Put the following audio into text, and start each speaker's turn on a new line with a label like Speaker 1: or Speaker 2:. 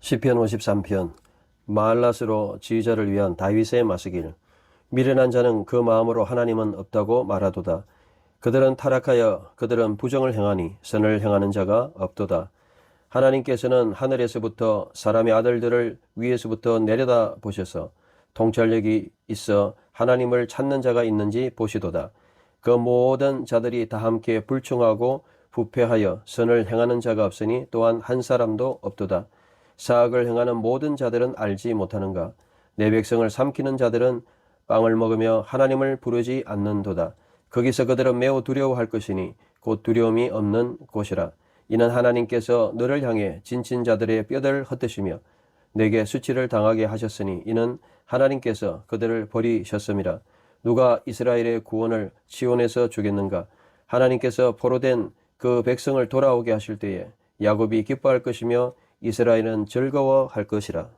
Speaker 1: 시편 53편 마알라스로 지휘자를 위한 다윗의 마스길. 미련한 자는 그 마음으로 하나님은 없다고 말하도다. 그들은 타락하여 그들은 부정을 행하니 선을 행하는 자가 없도다. 하나님께서는 하늘에서부터 사람의 아들들을 위에서부터 내려다 보셔서 통찰력이 있어 하나님을 찾는 자가 있는지 보시도다. 그 모든 자들이 다 함께 불충하고 부패하여 선을 행하는 자가 없으니 또한 한 사람도 없도다 사악을 행하는 모든 자들은 알지 못하는가? 내 백성을 삼키는 자들은 빵을 먹으며 하나님을 부르지 않는도다. 거기서 그들은 매우 두려워할 것이니 곧 두려움이 없는 곳이라. 이는 하나님께서 너를 향해 진친 자들의 뼈를 헛드시며 내게 수치를 당하게 하셨으니 이는 하나님께서 그들을 버리셨음이라. 누가 이스라엘의 구원을 시온에서 주겠는가? 하나님께서 포로된 그 백성을 돌아오게 하실 때에 야곱이 기뻐할 것이며 이스라엘은 즐거워할 것이라.